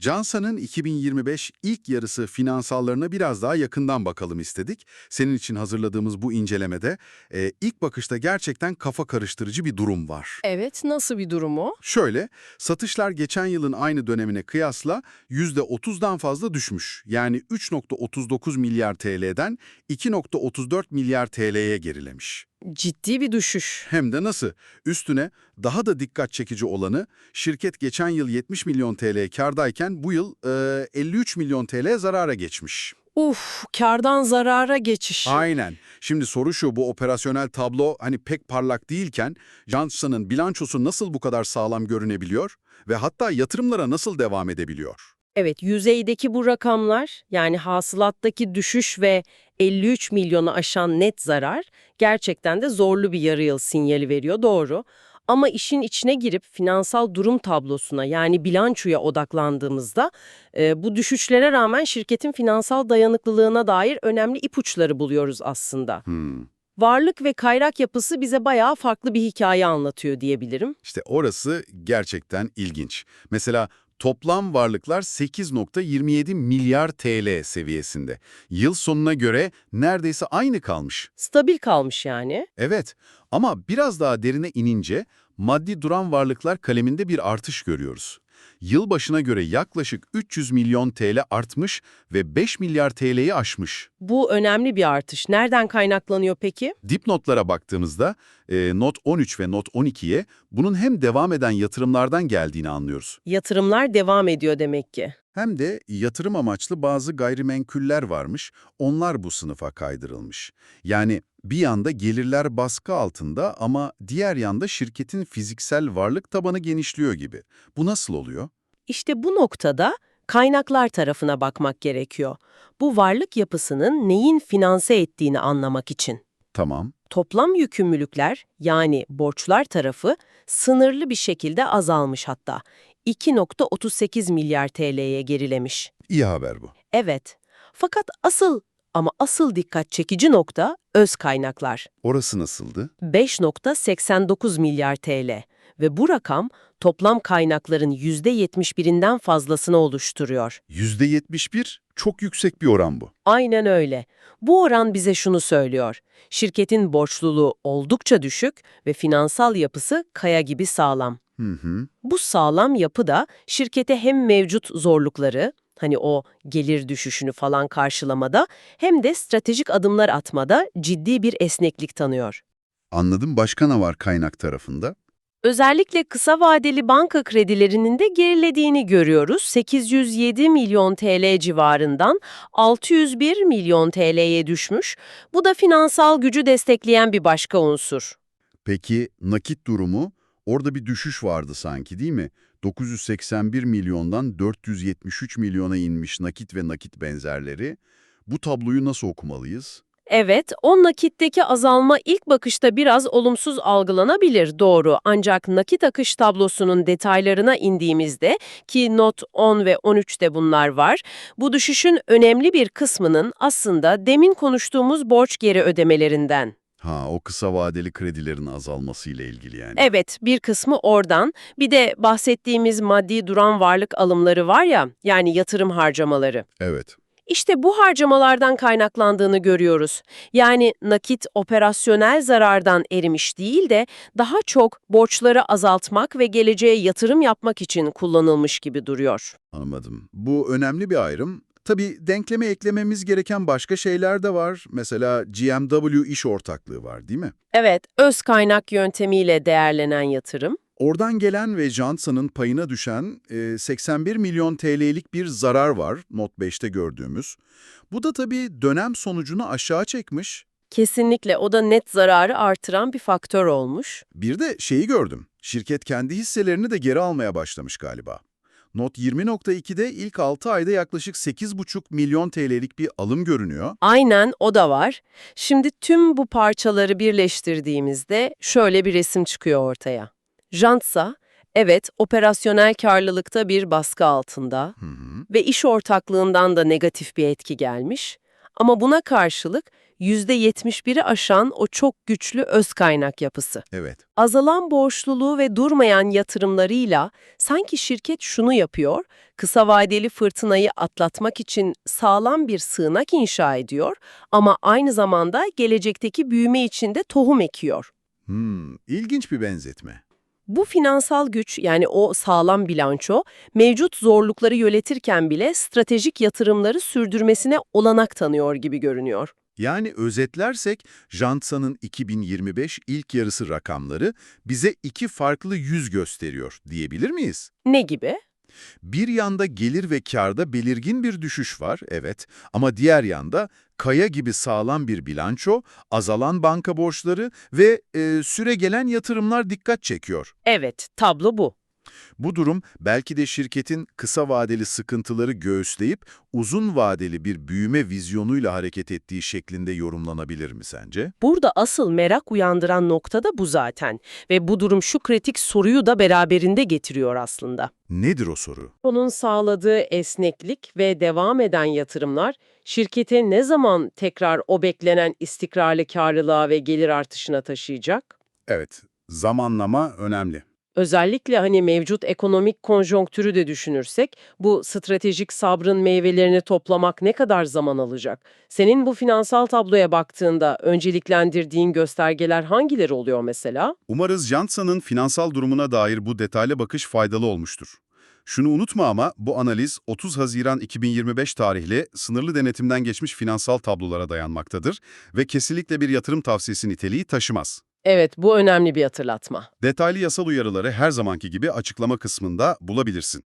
Johnson'ın 2025 ilk yarısı finansallarına biraz daha yakından bakalım istedik. Senin için hazırladığımız bu incelemede e, ilk bakışta gerçekten kafa karıştırıcı bir durum var. Evet, nasıl bir durum o? Şöyle, satışlar geçen yılın aynı dönemine kıyasla %30'dan fazla düşmüş. Yani 3.39 milyar TL'den 2.34 milyar TL'ye gerilemiş. Ciddi bir düşüş. Hem de nasıl? Üstüne daha da dikkat çekici olanı şirket geçen yıl 70 milyon TL kardayken bu yıl e, 53 milyon TL zarara geçmiş. Uf, kardan zarara geçiş. Aynen. Şimdi soru şu bu operasyonel tablo hani pek parlak değilken Johnson'ın bilançosu nasıl bu kadar sağlam görünebiliyor ve hatta yatırımlara nasıl devam edebiliyor? Evet, yüzeydeki bu rakamlar, yani hasılattaki düşüş ve 53 milyonu aşan net zarar gerçekten de zorlu bir yarı yıl sinyali veriyor, doğru. Ama işin içine girip finansal durum tablosuna yani bilançoya odaklandığımızda e, bu düşüşlere rağmen şirketin finansal dayanıklılığına dair önemli ipuçları buluyoruz aslında. Hmm. Varlık ve kaynak yapısı bize bayağı farklı bir hikaye anlatıyor diyebilirim. İşte orası gerçekten ilginç. Mesela toplam varlıklar 8.27 milyar TL seviyesinde. Yıl sonuna göre neredeyse aynı kalmış. Stabil kalmış yani. Evet ama biraz daha derine inince maddi duran varlıklar kaleminde bir artış görüyoruz. Yıl başına göre yaklaşık 300 milyon TL artmış ve 5 milyar TL'yi aşmış. Bu önemli bir artış. Nereden kaynaklanıyor peki? Dipnotlara baktığımızda e, not 13 ve not 12'ye bunun hem devam eden yatırımlardan geldiğini anlıyoruz. Yatırımlar devam ediyor demek ki. Hem de yatırım amaçlı bazı gayrimenkuller varmış, onlar bu sınıfa kaydırılmış. Yani bir yanda gelirler baskı altında ama diğer yanda şirketin fiziksel varlık tabanı genişliyor gibi. Bu nasıl oluyor? İşte bu noktada kaynaklar tarafına bakmak gerekiyor. Bu varlık yapısının neyin finanse ettiğini anlamak için. Tamam. Toplam yükümlülükler yani borçlar tarafı sınırlı bir şekilde azalmış hatta. 2.38 milyar TL'ye gerilemiş. İyi haber bu. Evet. Fakat asıl ama asıl dikkat çekici nokta öz kaynaklar. Orası nasıldı? 5.89 milyar TL ve bu rakam toplam kaynakların %71'inden fazlasını oluşturuyor. %71 çok yüksek bir oran bu. Aynen öyle. Bu oran bize şunu söylüyor. Şirketin borçluluğu oldukça düşük ve finansal yapısı kaya gibi sağlam. Hı hı. Bu sağlam yapı da şirkete hem mevcut zorlukları, hani o gelir düşüşünü falan karşılamada hem de stratejik adımlar atmada ciddi bir esneklik tanıyor. Anladım. Başka ne var kaynak tarafında? Özellikle kısa vadeli banka kredilerinin de gerilediğini görüyoruz. 807 milyon TL civarından 601 milyon TL'ye düşmüş. Bu da finansal gücü destekleyen bir başka unsur. Peki nakit durumu? Orada bir düşüş vardı sanki değil mi? 981 milyondan 473 milyona inmiş nakit ve nakit benzerleri. Bu tabloyu nasıl okumalıyız? Evet, o nakitteki azalma ilk bakışta biraz olumsuz algılanabilir, doğru. Ancak nakit akış tablosunun detaylarına indiğimizde, ki not 10 ve 13'te bunlar var, bu düşüşün önemli bir kısmının aslında demin konuştuğumuz borç geri ödemelerinden. Ha, o kısa vadeli kredilerin azalmasıyla ilgili yani. Evet, bir kısmı oradan. Bir de bahsettiğimiz maddi duran varlık alımları var ya, yani yatırım harcamaları. Evet. İşte bu harcamalardan kaynaklandığını görüyoruz. Yani nakit operasyonel zarardan erimiş değil de daha çok borçları azaltmak ve geleceğe yatırım yapmak için kullanılmış gibi duruyor. Anladım. Bu önemli bir ayrım. Tabii denkleme eklememiz gereken başka şeyler de var. Mesela GMW iş ortaklığı var değil mi? Evet, öz kaynak yöntemiyle değerlenen yatırım. Oradan gelen ve Johnson'ın payına düşen e, 81 milyon TL'lik bir zarar var not 5'te gördüğümüz. Bu da tabii dönem sonucunu aşağı çekmiş. Kesinlikle o da net zararı artıran bir faktör olmuş. Bir de şeyi gördüm. Şirket kendi hisselerini de geri almaya başlamış galiba. Not 20.2'de ilk 6 ayda yaklaşık 8,5 milyon TL'lik bir alım görünüyor. Aynen o da var. Şimdi tüm bu parçaları birleştirdiğimizde şöyle bir resim çıkıyor ortaya. Jantsa, evet operasyonel karlılıkta bir baskı altında Hı hı. ve iş ortaklığından da negatif bir etki gelmiş. Ama buna karşılık %71'i aşan o çok güçlü öz kaynak yapısı. Evet. Azalan borçluluğu ve durmayan yatırımlarıyla sanki şirket şunu yapıyor, kısa vadeli fırtınayı atlatmak için sağlam bir sığınak inşa ediyor ama aynı zamanda gelecekteki büyüme için de tohum ekiyor. Hmm, ilginç bir benzetme. Bu finansal güç yani o sağlam bilanço mevcut zorlukları yönetirken bile stratejik yatırımları sürdürmesine olanak tanıyor gibi görünüyor. Yani özetlersek, Jantsa'nın 2025 ilk yarısı rakamları bize iki farklı yüz gösteriyor diyebilir miyiz? Ne gibi? Bir yanda gelir ve karda belirgin bir düşüş var, evet. Ama diğer yanda kaya gibi sağlam bir bilanço, azalan banka borçları ve e, süre gelen yatırımlar dikkat çekiyor. Evet, tablo bu. Bu durum belki de şirketin kısa vadeli sıkıntıları göğüsleyip uzun vadeli bir büyüme vizyonuyla hareket ettiği şeklinde yorumlanabilir mi sence? Burada asıl merak uyandıran nokta da bu zaten ve bu durum şu kritik soruyu da beraberinde getiriyor aslında. Nedir o soru? Onun sağladığı esneklik ve devam eden yatırımlar şirkete ne zaman tekrar o beklenen istikrarlı karlılığa ve gelir artışına taşıyacak? Evet, zamanlama önemli. Özellikle hani mevcut ekonomik konjonktürü de düşünürsek bu stratejik sabrın meyvelerini toplamak ne kadar zaman alacak? Senin bu finansal tabloya baktığında önceliklendirdiğin göstergeler hangileri oluyor mesela? Umarız Jantsa'nın finansal durumuna dair bu detaylı bakış faydalı olmuştur. Şunu unutma ama bu analiz 30 Haziran 2025 tarihli sınırlı denetimden geçmiş finansal tablolara dayanmaktadır ve kesinlikle bir yatırım tavsiyesi niteliği taşımaz. Evet, bu önemli bir hatırlatma. Detaylı yasal uyarıları her zamanki gibi açıklama kısmında bulabilirsin.